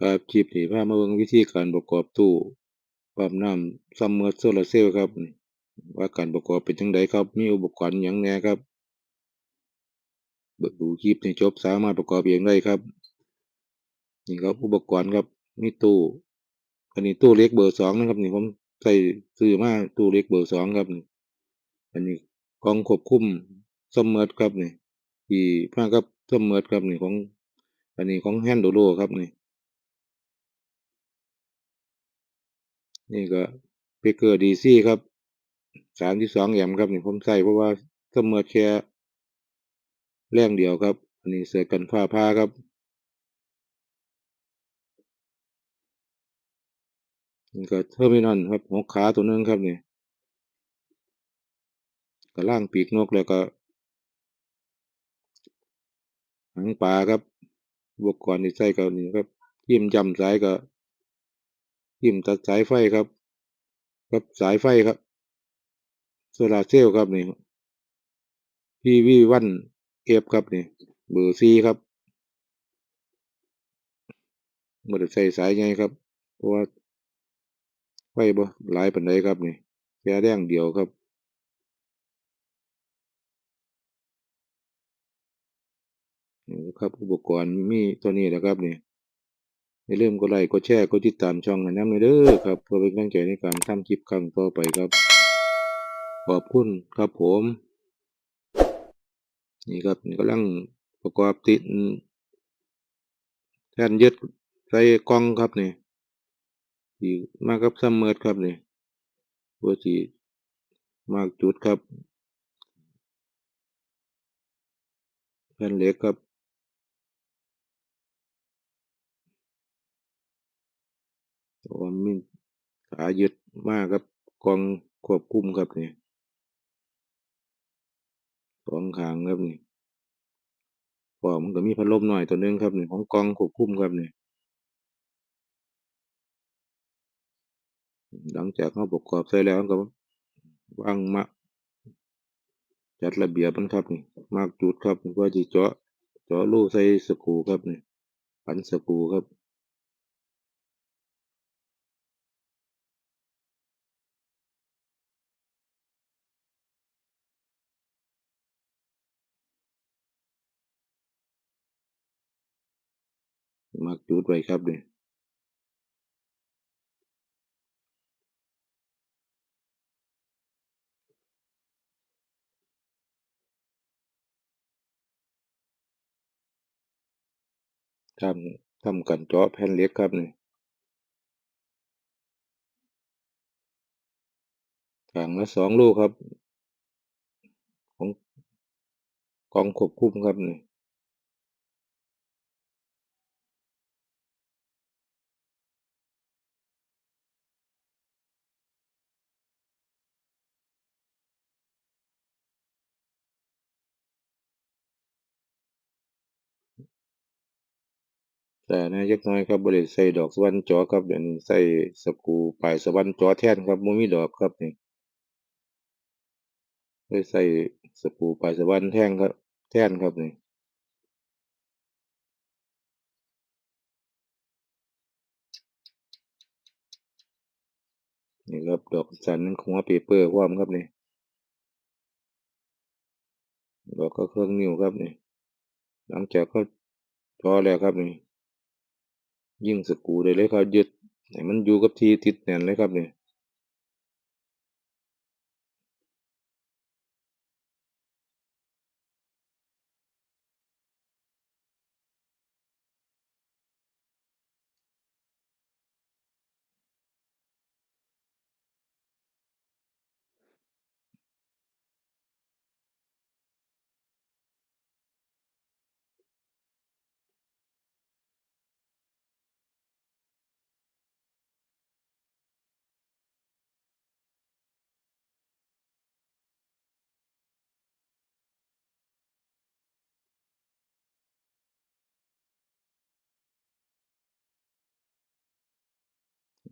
ครับคลิปนี้พามาเบิ่งวิธีการประกอบตู้ปั๊มน้ำซัมเมอร์โซลาร์เซลล์ครับ ว่าการประกอบเป็นจังไดครับ มีอุปกรณ์หยังแน่ครับเบิ่งดูคลิปให้จบสามารถประกอบเองได้ครับ นี่ครับอุปกรณ์ครับมีตู้อันนี้ตู้เล็กเบอร์สองนะครับนี่ผมใส่ซื้อมาตู้เล็กเบอร์สองครับนี่อันนี้กองควบคุมซัมเมอร์ครับนี่ที่พากับซัมเมอร์ครับนี่ของ อันนี้ของแฮนโดโลครับนี่ นี่ก็เบเกอร์ดีซี่ครับสามที่สองแอมครับนี่ผมใส่เพราะว่าซัมเมอร์แค่แรงเดียวครับ อันนี้เสือกันฟ้าผ้าครับ นี่ก็เทอร์มินอลครับหกขาตัวนึงครับนี่ก็ล่างปีกนกแล้วก็หางปลาครับอุปกรณ์ที่ใส่ก็นี่ครับทิ่มจำสายก็ ทิ่มตัดสายไฟครับกับสายไฟครับโซลาเซลล์ครับนี่พีวีวันเอฟครับนี่เบอร์ซีครับบ่ได้ใส่สายใหญ่ครับ เพราะว่าไฟบ่หลายปานใดครับนี่แค่แรงเดียวครับนี่ครับอุปกรณ์มีตัวนี้แหละครับนี่ อย่าลืมกดไลค์กดแชร์กดติดตามช่องให้นำเด้อครับเพื่อเป็นกำลังใจในการทำคลิปครั้งต่อไปครับ ขอบคุณครับผม นี่ครับกำลังประกอบติดแท่นยึดใส่กล่องครับนี่ที่มากับซัมเมอร์ครับนี่เพื่อที่มากจุดครับแผ่นเหล็กครับ ตัวมีขายึดมากครับกองควบคุมครับนี่สองขางครับนี่พอมันก็มีพัดลมหน่อยตัวนึงครับนี่ของกองควบคุมครับนี่หลังจากเราประกอบใส่แล้วก็วางมาจัดระเบียบมันครับนี่มากจุดครับเพื่อที่เจาะเจาะรูใส่สกูครับนี่พันสกูครับ มากจุดไว้ครับเนี่ยทำทำกันเจาะแผ่นเล็กครับเนี่ข้างละสองลูกครับ ของกองควบคุมครับเนี่ย แต่นะยักน้อยครับบริใส่ดอกสวรรค์จาะครับเดี๋ยวนี้ใส่สกูปลายสวรรค์จาะแท่นครับบ่มีดอกครับนี่เลยใส่สกูปลายสวรรค์แท่งครับ แท่นครับนี่นี่ครับดอกสันของหัวเปเปอร์ความครับนี่ดอกก็เครื่องนิ้วครับนี่หลังจากเขาเจาะแล้วครับนี่ ยิงสกูได้เลยครับยึดให้มันอยู่กับที่ติดแน่นเลยครับนี่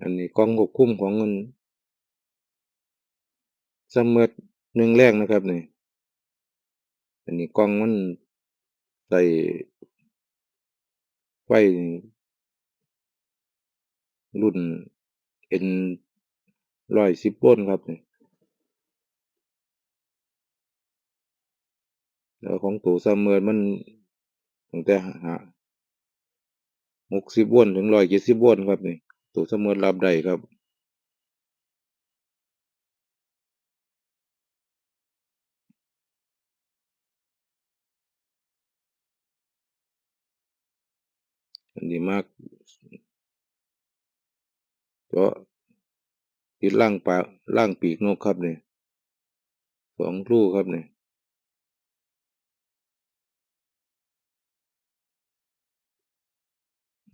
อันนี้กองควบคุมของมันซัมมอร์หนึ่งแรกนะครับนี่อันนี้กองมันใส่ไฟรุ่น N ร้อยสิบโวลต์ครับนี่แล้วของตัวซัมเมอร์มันตั้งแต่หาหกสิบวลต์ถึงร้อยเจ็ดสิบวลต์ครับนี่ ตัวซัมมอร์รับได้ครับอันนี้มากก็ติดล่างปากล่างปีกนกครับเนี่ยสองลูกครับเนี่ย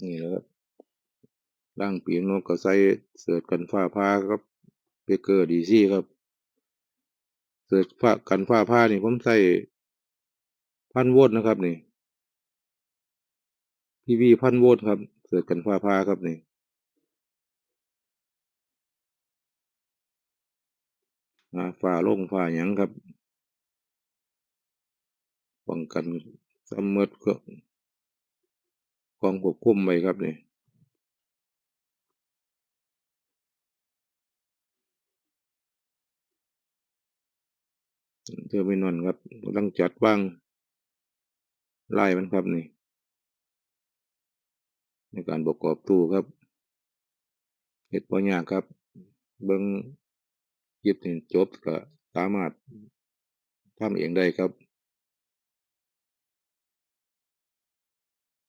นี่แหละครับ ล่างปีกนกก็ใส่เสือกันฟ้าผ้าครับเบเกอร์ดีซี่ครับ เสือผ้ากันฟ้าผ้านี่ผมใส่พันโวลต์นะครับนี่พีวีพันโวลต์ครับ เสือกันฟ้าผ้าครับนี่ฝ่าลงฝ่าหยังครับป้องกันซัมมอร์ก็กองควบคุมไว้ครับนี่ เทอร์มินอลครับกำลังจัดวางไล่มันครับนี่ ในการประกอบตู้ครับเหตุผลยากครับ เบิ้งยิบถึงจบก็สามารถทำเองได้ครับ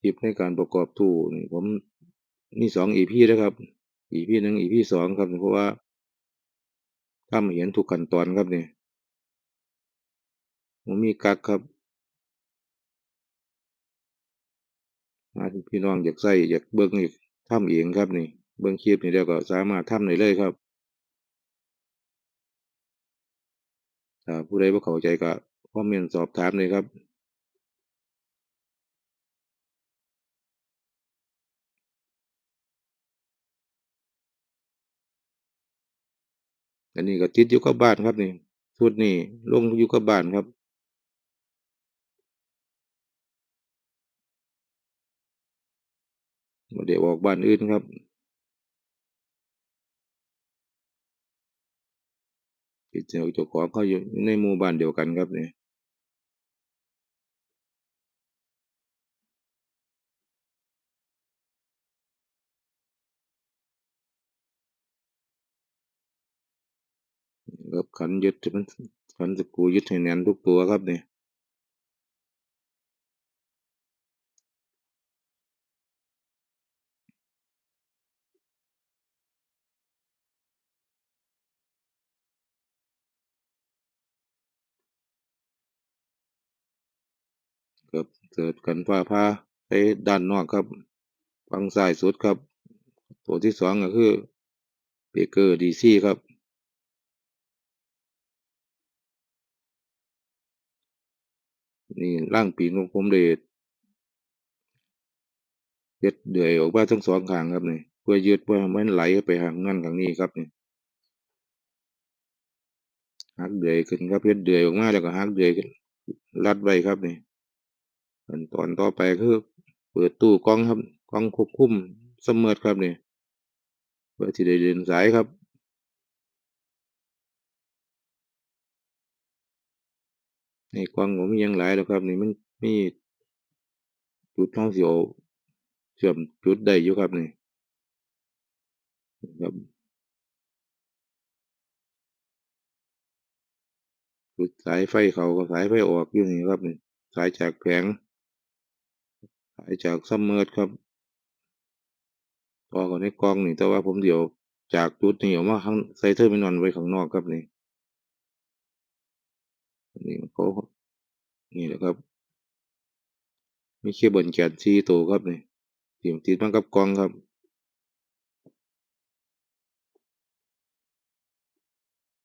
ยิบในการประกอบตู้นี่ผมมีสองอีพีนะครับ อีพีหนึ่งอีพีสองครับ เพราะว่าทำเห็นทุกขั้นตอนครับนี่ ผมมีกักครับมาพี่น้องอยากใส่อยากเบิ้งอีกทำเองครับนี่ เบิ้งคลิปนี่เดียวก็สามารถทำได้เลยครับถ้าผู้ใดบ่เข้าใจก็คอมเมนต์สอบถามเลยครับอันนี้ก็ติดอยู่กับบ้านครับนี่ชุดนี้ลงอยู่กับบ้านครับ บ่ได้ออกบ้านอื่นครับติดเจ้าเจ้าของเขาอยู่ในหมู่บ้านเดียวกันครับเนี่ครับขันยึดมันขันสกูยึดให้แน่นทุกตัวครับเนี่ย ครับเกิดกันฟ้าพาไปด้านนอกครับฝั่งซ้ายสุดครับ ตัวที่สองก็คือเบเกอร์ดีซีครับนี่ร่างปีกของผมเดชเด็ดเดือยออกมาทั้งสองข้างครับนี่เพื่อยืดเพื่อให้มันไหลไปทางนั่นทางนี้ครับนี่หักเดือยขึ้นครับเพชรเดือยออกมาแล้วก็หักเดือยขึ้นรัดไว้ครับนี่ ขั้นตอนต่อไปคือ เปิดตู้กล้องครับกล้องควบคุมเสมอครับนี่เพื่อที่ได้เดินสายครับ ในกล้องผมยังหลายแล้วครับ นี่มันมีจุดท่องเสียวเชื่อมจุดได้อยู่ครับนี่ครับจุดสายไฟเขาก็สายไฟออกอยู่นี่ครับนี่สายจากแผง สายจากซัมเมอร์ครับต่อกันในกองนี่แต่ว่าผมเดี๋ยวจากจุดนี้ออกมาข้างใส่เทอร์มินอลไว้ข้างนอกครับนี่นี่เขานี่แหละครับ มีเคเบิลแกนซีตัวครับนี่ติมติดมากับกองครับ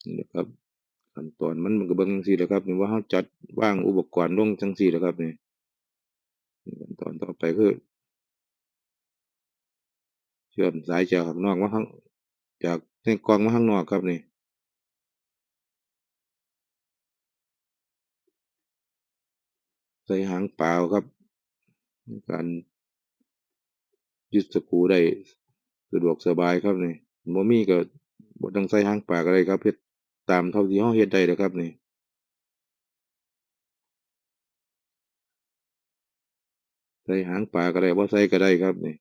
นี่แหละครับขั้นตอนมันมันก็เบิ่งจังซี่แหละครับนี่ว่าเฮาจัดวางอุปกรณ์ลงจังซี่แหละครับนี่ ขั้นตอนต่อไปคือเชื่อมสายจากข้างนอกมาข้างจากในกล้องมาข้างนอกครับนี่ใส่หางเปล่าครับในการยึดสกูได้สะดวกสบายครับนี่บ่มีก็บ่ต้องใส่หางปลาก็ได้ครับเฮ็ดตามเท่าที่เราเฮ็ดได้เด้อครับนี่ ใส่หางปลาก็ได้บ่ใส่ก็ได้ครับนี่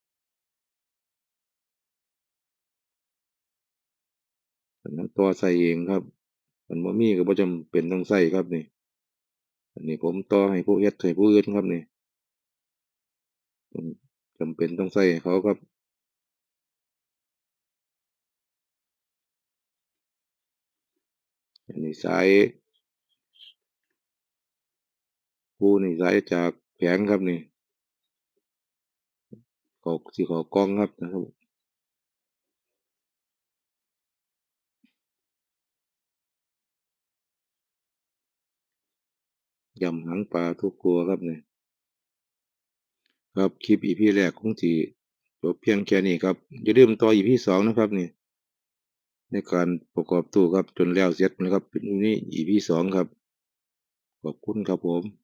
อันนั้นต่อใส่เองครับมันบ่มีก็บ่จำเป็นต้องใส่ครับนี่ อันนี้ผมต่อให้ผู้เฮ็ดให้ผู้อื่นครับนี่ผมจำเป็นต้องใส่เขาครับอันนี้สายผู้นี่สายจากแผงครับนี่ ขาสิเข้ากล้องครับนะครับยำหางปลาทุกครัวครับเนี่ยครับคลิป EP แรกคงสิจบเพียงแค่นี้ครับอย่าลืมต่อ EP สองนะครับนี่ในการประกอบตู้ครับจนแล้วเสร็จนะครับเป็นนี่ EP สองครับขอบคุณครับผม